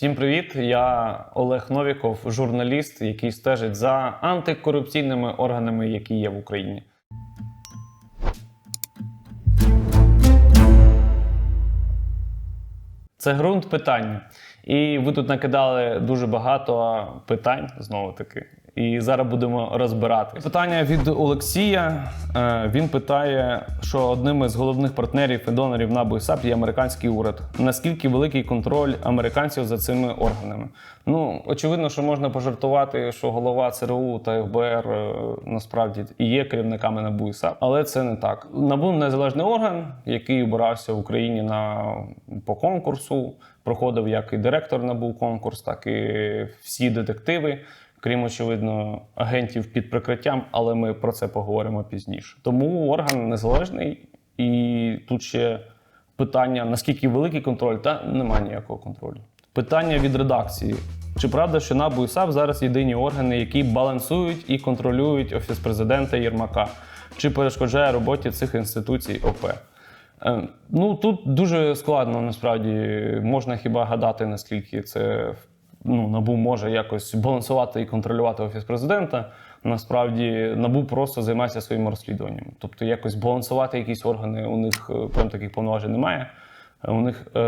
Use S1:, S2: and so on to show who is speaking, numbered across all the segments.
S1: Всім привіт! Я Олег Новіков, журналіст, який стежить за антикорупційними органами, які є в Україні. Це ґрунт питання. І ви тут накидали дуже багато питань знову таки. І зараз будемо розбирати. Питання від Олексія. Е, Він питає, що одним із головних партнерів і донорів НАБУ і САП є американський уряд. Наскільки великий контроль американців за цими органами? Ну, очевидно, що можна пожартувати, що голова ЦРУ та ФБР е, насправді і є керівниками НАБУ і САП, але це не так. НАБУ незалежний орган, який обирався в Україні на по конкурсу. Проходив як і директор НАБУ конкурс, так і всі детективи крім очевидно, агентів під прикриттям, але ми про це поговоримо пізніше. Тому орган незалежний, і тут ще питання: наскільки великий контроль, та немає ніякого контролю. Питання від редакції. Чи правда, що НАБУ і САП зараз єдині органи, які балансують і контролюють офіс президента Єрмака? Чи перешкоджає роботі цих інституцій ОП? Е, Ну тут дуже складно насправді можна хіба гадати, наскільки це ну, набу може якось балансувати і контролювати офіс президента. Насправді набу просто займається своїм розслідуванням. Тобто, якось балансувати якісь органи, у них е, прям таких повноважень немає. У них е,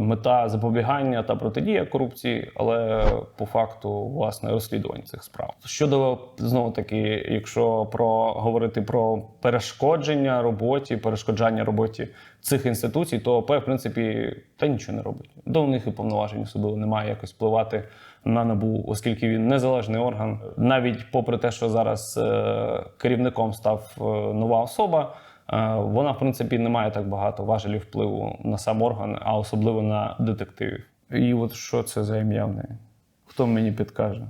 S1: мета запобігання та протидія корупції, але по факту власне розслідування цих справ. Щодо знову таки, якщо про говорити про перешкодження роботі, перешкоджання роботі цих інституцій, то ОП, в принципі, та нічого не робить. До них і повноважень особливо немає якось впливати на набу, оскільки він незалежний орган. Навіть попри те, що зараз е, керівником став е, нова особа. Е, Вона, в принципі, не має так багато важелів впливу на сам орган, а особливо на детективів. І от що це за ім'я в неї? Хто мені підкаже?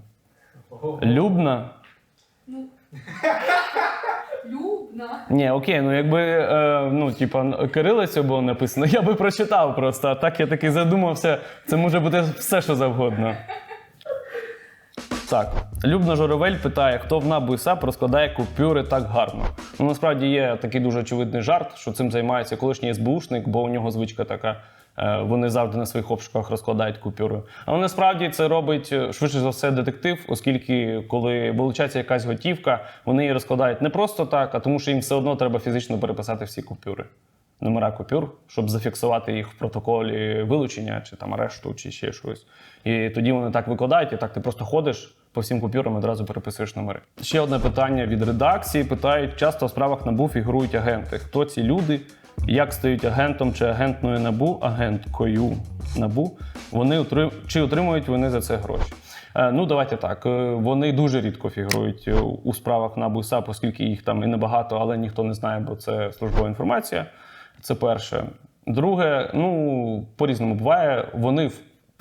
S1: Любна? Ну.
S2: Любна.
S1: Ні, окей, ну якби е, ну, типа, кирилицю було написано, я би прочитав просто. А так я таки задумався, це може бути все, що завгодно. Так, Любна Журавель питає, хто в НАБУ САП розкладає купюри так гарно. Ну, насправді є такий дуже очевидний жарт, що цим займається колишній СБУшник, бо у нього звичка така. е, Вони завжди на своїх обшуках розкладають купюри. Але насправді це робить е, швидше за все детектив, оскільки коли вилучається якась готівка, вони її розкладають не просто так, а тому, що їм все одно треба фізично переписати всі купюри. Номера купюр, щоб зафіксувати їх в протоколі вилучення чи там арешту, чи ще щось. І тоді вони так викладають, і так ти просто ходиш по всім купюрам одразу переписуєш номери. Ще одне питання від редакції: питають: часто в справах набу фігурують агенти. Хто ці люди? Як стають агентом чи агентною набу, агенткою набу? Вони отрим... чи отримують вони за це гроші? Е, Ну, давайте так. Е, Вони дуже рідко фігурують у справах НАБУ і оскільки їх там і небагато, але ніхто не знає, бо це службова інформація. Це перше. Друге, ну по-різному буває. Вони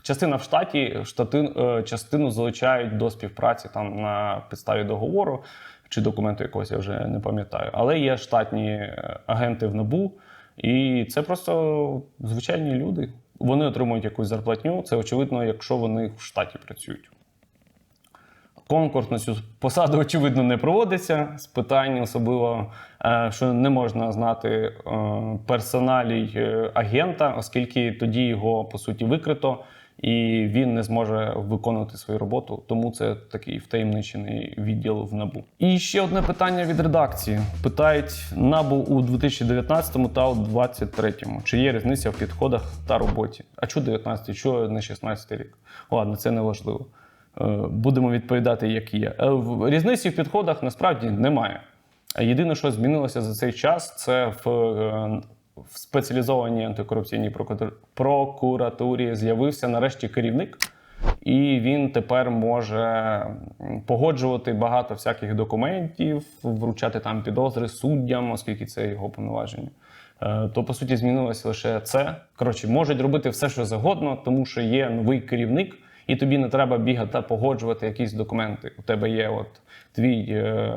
S1: частина в штаті штати, е, частину залучають до співпраці там на підставі договору чи документу якогось, я вже не пам'ятаю. Але є штатні е, агенти в НАБУ, і це просто звичайні люди. Вони отримують якусь зарплатню. Це очевидно, якщо вони в штаті працюють. Конкурс на цю посаду, очевидно, не проводиться з питань, особливо, е, що не можна знати е, персоналій е, агента, оскільки тоді його по суті викрито, і він не зможе виконувати свою роботу. Тому це такий втаємничений відділ в набу. І ще одне питання від редакції: питають набу у 2019 та у 2023. Чи є різниця в підходах та роботі? А чого 19, чого не 16 рік? Ладно, це не важливо. Е, будемо відповідати, як є. Е, Різниці в підходах насправді немає. Єдине, що змінилося за цей час, це в, е, в спеціалізованій антикорупційній прокуратур- прокуратурі з'явився нарешті керівник, і він тепер може погоджувати багато всяких документів, вручати там підозри суддям, оскільки це його повноваження. То по суті змінилося лише це. Коротше, можуть робити все, що завгодно, тому що є новий керівник, і тобі не треба бігати та погоджувати якісь документи. У тебе є от твій е,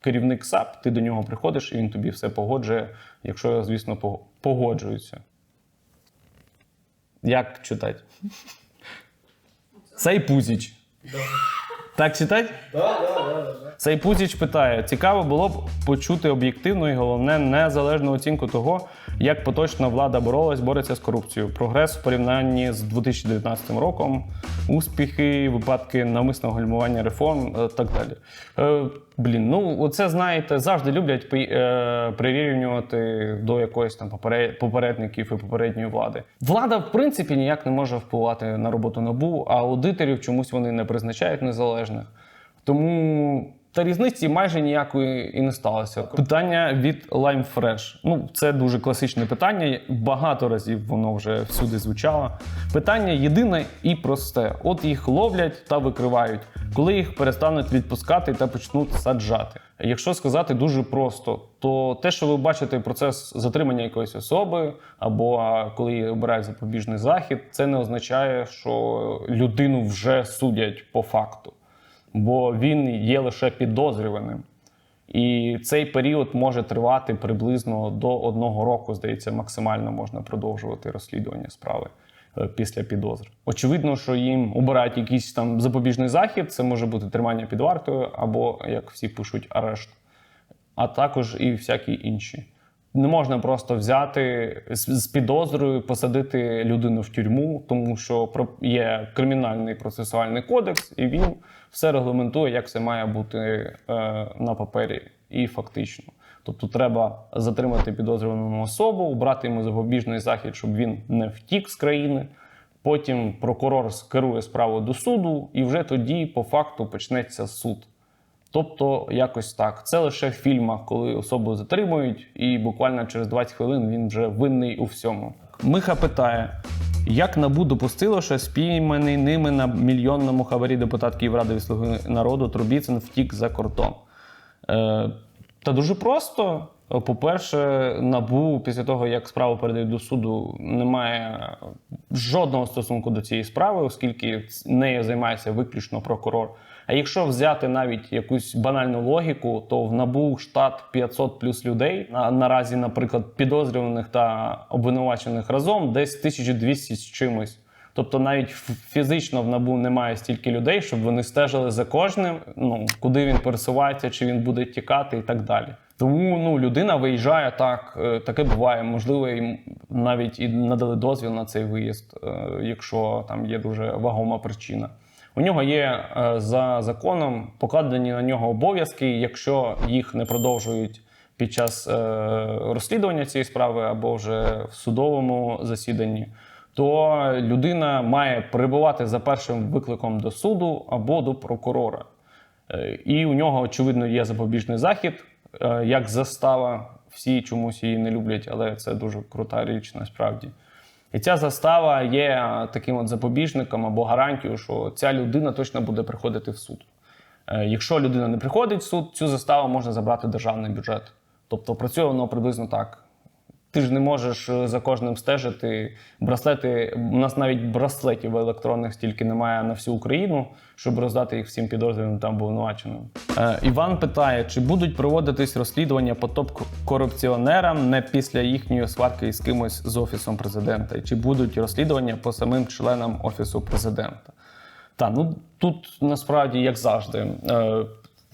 S1: керівник САП, ти до нього приходиш, і він тобі все погоджує, якщо, звісно, пог- погоджується. Як читати? Цей Пузіч. Так читать? Цей Пузіч питає: цікаво було б почути об'єктивну і головне незалежну оцінку того, як поточна влада боролась, бореться з корупцією. Прогрес в порівнянні з 2019 роком, успіхи, випадки навмисного гальмування реформ, е, так далі. Е, блін, ну оце знаєте, завжди люблять е, прирівнювати до якоїсь там попередників і попередньої влади. Влада, в принципі, ніяк не може впливати на роботу набу, а аудиторів чомусь вони не призначають незалежних. Тому та різниці майже ніякої і не сталося. Питання від Lime Fresh. Ну, це дуже класичне питання. Багато разів воно вже всюди звучало. Питання єдине і просте: от їх ловлять та викривають, коли їх перестануть відпускати та почнуть саджати. Якщо сказати дуже просто, то те, що ви бачите процес затримання якоїсь особи, або коли її обирають запобіжний захід, це не означає, що людину вже судять по факту бо він є лише підозрюваним. І цей період може тривати приблизно до одного року, здається, максимально можна продовжувати розслідування справи е, після підозр. Очевидно, що їм обирають якийсь там запобіжний захід, це може бути тримання під вартою, або, як всі пишуть, арешт, а також і всякі інші. Не можна просто взяти з підозрою, посадити людину в тюрму, тому що є кримінальний процесуальний кодекс, і він все регламентує, як це має бути е, на папері і фактично. Тобто треба затримати підозрювану особу, брати йому запобіжний захід, щоб він не втік з країни. Потім прокурор скерує справу до суду, і вже тоді, по факту, почнеться суд. Тобто, якось так. Це лише в фільмах, коли особу затримують, і буквально через 20 хвилин він вже винний у всьому. Миха питає: як набу допустило, що спійманий ними на мільйонному хабарі депутат Київради від Слуги народу Трубіцин втік за кордон? Е, та дуже просто. По-перше, набу після того, як справу передають до суду, не має жодного стосунку до цієї справи, оскільки нею займається виключно прокурор. А якщо взяти навіть якусь банальну логіку, то в набу штат 500 плюс людей на наразі, наприклад, підозрюваних та обвинувачених разом десь 1200 з чимось. Тобто навіть фізично в набу немає стільки людей, щоб вони стежили за кожним, ну куди він пересувається, чи він буде тікати і так далі. Тому ну людина виїжджає так, е, таке буває. Можливо, їм навіть і надали дозвіл на цей виїзд, е, якщо там є дуже вагома причина. У нього є е, за законом покладені на нього обов'язки, якщо їх не продовжують під час е, розслідування цієї справи або вже в судовому засіданні, то людина має перебувати за першим викликом до суду або до прокурора. Е, І у нього, очевидно, є запобіжний захід, як застава. Всі чомусь її не люблять, але це дуже крута річ насправді. І ця застава є е, таким от запобіжником або гарантією, що ця людина точно буде приходити в суд. Е, Якщо людина не приходить в суд, цю заставу можна забрати державний бюджет. Тобто працює воно приблизно так. Ти ж не можеш е, за кожним стежити. Браслети, у нас навіть браслетів електронних стільки немає на всю Україну, щоб роздати їх всім підозрюваним та обвинуваченим. Е, Іван питає, чи будуть проводитись розслідування по топ-корупціонерам не після їхньої сварки з кимось з офісом президента, чи будуть розслідування по самим членам офісу президента? Та ну тут насправді як завжди. Е,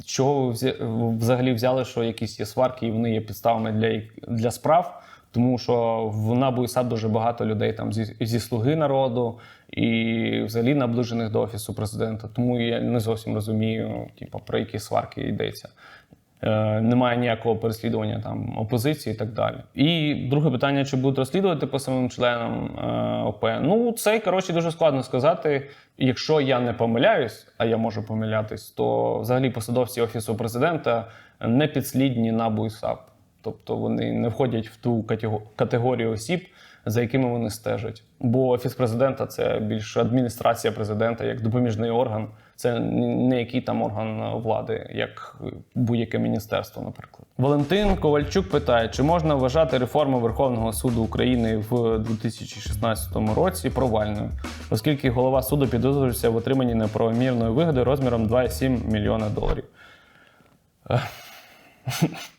S1: чого ви взагалі взяли, що якісь є сварки і вони є підставами для, для справ? Тому що в НАБУ САП дуже багато людей там зі, зі слуги народу і взагалі наближених до офісу президента. Тому я не зовсім розумію, типу, про які сварки йдеться. Е, немає ніякого переслідування там опозиції і так далі. І друге питання: чи будуть розслідувати по самим членам е, ОП? Ну це коротше дуже складно сказати. Якщо я не помиляюсь, а я можу помилятись, то взагалі посадовці офісу президента не підслідні НАБУ і САП. Тобто вони не входять в ту категорію осіб, за якими вони стежать. Бо офіс президента це більше адміністрація президента як допоміжний орган. Це не який там орган влади, як будь-яке міністерство, наприклад. Валентин Ковальчук питає: чи можна вважати реформу Верховного суду України в 2016 році провальною, оскільки голова суду підозрюється в отриманні неправомірної вигоди розміром 2,7 мільйона доларів.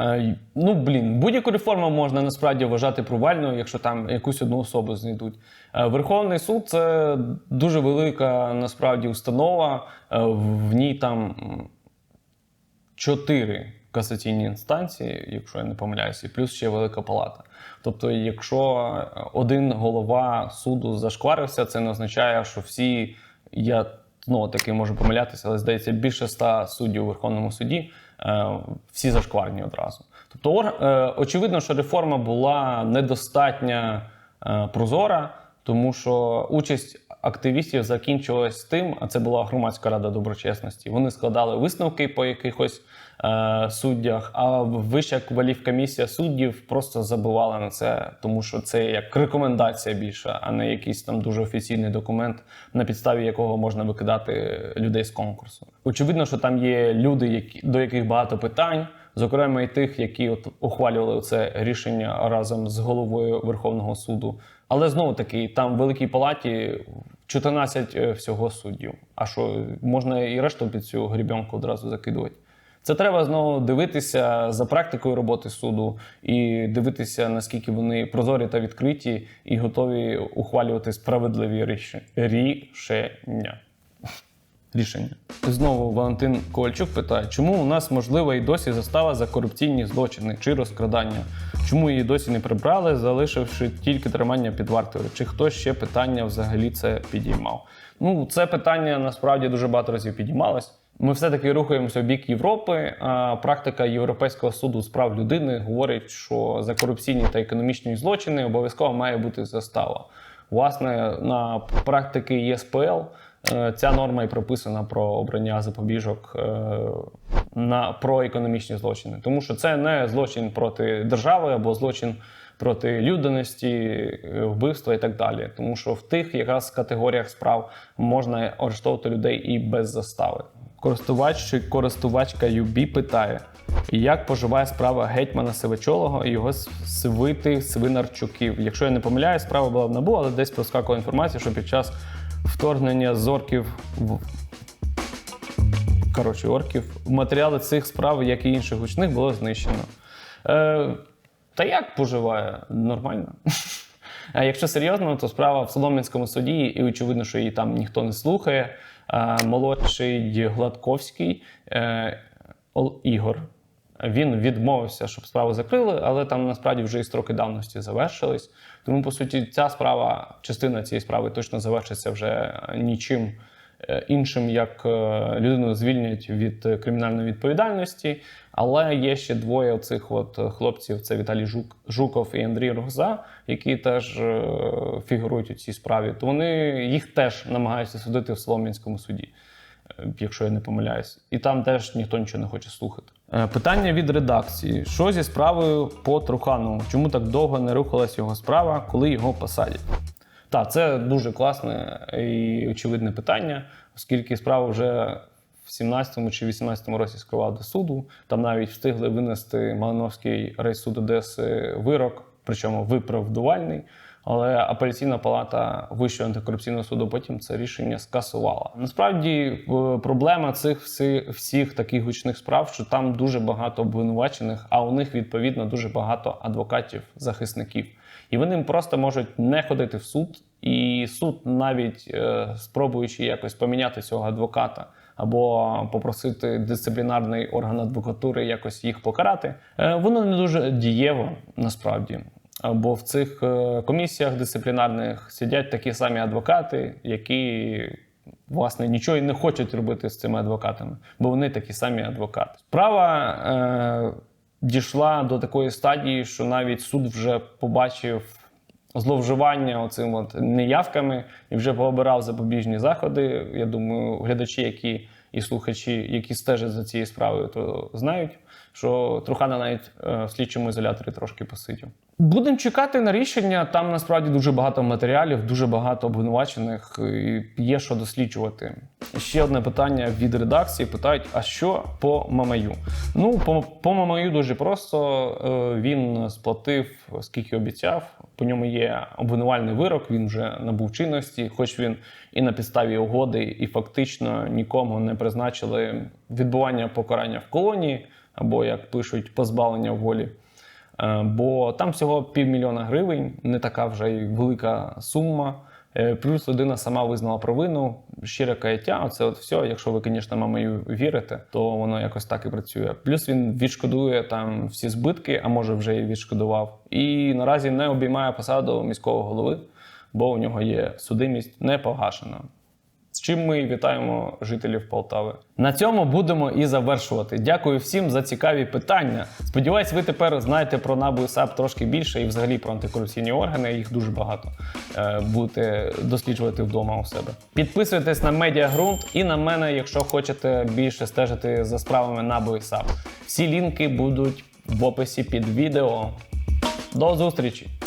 S1: Е, Ну, блін, будь-яку реформу можна насправді вважати провальною, якщо там якусь одну особу знайдуть. Е, Верховний суд це дуже велика насправді установа. Е, В ній там чотири касаційні інстанції, якщо я не помиляюся, і плюс ще велика палата. Тобто, якщо один голова суду зашкварився, це не означає, що всі я знову таки можу помилятися, але здається, більше ста суддів у Верховному суді всі зашкварні одразу. Тобто, е, очевидно, що реформа була недостатня е, прозора, тому що участь активістів закінчилась тим, а це була громадська рада доброчесності. Вони складали висновки по якихось е, суддях, а вища кваліфкомісія суддів просто забивала на це, тому що це як рекомендація більше, а не якийсь там дуже офіційний документ, на підставі якого можна викидати людей з конкурсу. Очевидно, що там є люди, які, до яких багато питань. Зокрема, і тих, які от ухвалювали це рішення разом з головою Верховного суду. Але знову таки, там в Великій Палаті 14 е, всього суддів. А що можна і решту під цю грібенку одразу закидувати? Це треба знову дивитися за практикою роботи суду і дивитися, наскільки вони прозорі та відкриті, і готові ухвалювати справедливі рішення. Рішення. Знову Валентин Ковальчук питає, чому у нас можлива і досі застава за корупційні злочини чи розкрадання? Чому її досі не прибрали, залишивши тільки тримання під вартою? Чи хтось ще питання взагалі це підіймав? Ну, це питання насправді дуже багато разів підіймалось. Ми все-таки рухаємося в бік Європи. А практика Європейського суду з прав людини говорить, що за корупційні та економічні злочини обов'язково має бути застава. Власне, на практики ЄСПЛ ця норма і прописана про обрання запобіжок е, на про економічні злочини, тому що це не злочин проти держави або злочин проти людяності, е, вбивства і так далі. Тому що в тих якраз категоріях справ можна арештовувати людей і без застави. Користувач чи користувачка UB питає, як поживає справа гетьмана Сивичолого і його свити свинарчуків. Якщо я не помиляюсь, справа була в набу, але десь проскакувала інформація, що під час вторгнення зорків в коротше, орків матеріали цих справ, як і інших гучних, було знищено. Е, та як поживає? Нормально. А якщо серйозно, то справа в Солом'янському суді, і очевидно, що її там ніхто не слухає. А молодший Гладковський е, Ігор. Він відмовився, щоб справу закрили, але там насправді вже і строки давності завершились. Тому, по суті, ця справа, частина цієї справи точно завершиться вже нічим е, іншим, як е, людину звільнять від е, кримінальної відповідальності. Але є ще двоє оцих от е, хлопців: це Віталій Жук, Жуков і Андрій Рогза, які теж е, фігурують у цій справі. То вони їх теж намагаються судити в Солом'янському суді е, якщо я не помиляюсь, і там теж ніхто нічого не хоче слухати. Е, Питання від редакції: що зі справою по Труханову? Чому так довго не рухалась його справа, коли його посадять? Так, це дуже класне і очевидне питання, оскільки справа вже в 17-му чи 18-му році скривав до суду. Там навіть встигли винести Малиновський райсуд Одеси вирок, причому виправдувальний. Але апеляційна палата Вищого антикорупційного суду потім це рішення скасувала. Насправді е, проблема цих всі- всіх таких гучних справ, що там дуже багато обвинувачених, а у них відповідно дуже багато адвокатів-захисників. І вони просто можуть не ходити в суд, і суд, навіть е, спробуючи якось поміняти цього адвоката або попросити дисциплінарний орган адвокатури якось їх покарати, е, воно не дуже дієво насправді. Бо в цих е, комісіях дисциплінарних сидять такі самі адвокати, які власне нічого і не хочуть робити з цими адвокатами, бо вони такі самі адвокати. Справа е, дійшла до такої стадії, що навіть суд вже побачив зловживання оцим от неявками і вже пообирав запобіжні заходи. Я думаю, глядачі, які і слухачі, які стежать за цією справою, то знають, що Трухана навіть е, в слідчому ізоляторі трошки посидів. Будемо чекати на рішення. Там насправді дуже багато матеріалів, дуже багато обвинувачених. І є що досліджувати. Ще одне питання від редакції: питають: а що по Мамаю? Ну, по, по Мамаю дуже просто. Е, Він сплатив, скільки обіцяв. По ньому є обвинувальний вирок. Він вже набув чинності, хоч він і на підставі угоди, і фактично нікому не призначили відбування покарання в колонії. Або як пишуть, позбавлення волі. Е, Бо там всього півмільйона гривень, не така вже й велика сума. Е, Плюс людина сама визнала провину, щире каяття. Оце от все. Якщо ви, звісно, мамою вірите, то воно якось так і працює. Плюс він відшкодує там всі збитки, а може вже і відшкодував. І наразі не обіймає посаду міського голови, бо у нього є судимість не погашена. З чим ми вітаємо жителів Полтави. На цьому будемо і завершувати. Дякую всім за цікаві питання. Сподіваюсь, ви тепер знаєте про НАБУ САП трошки більше і взагалі про антикорупційні органи. Їх дуже багато е, будете досліджувати вдома у себе. Підписуйтесь на Медіагрунт і на мене, якщо хочете більше стежити за справами НАБУ і САП. Всі лінки будуть в описі під відео. До зустрічі!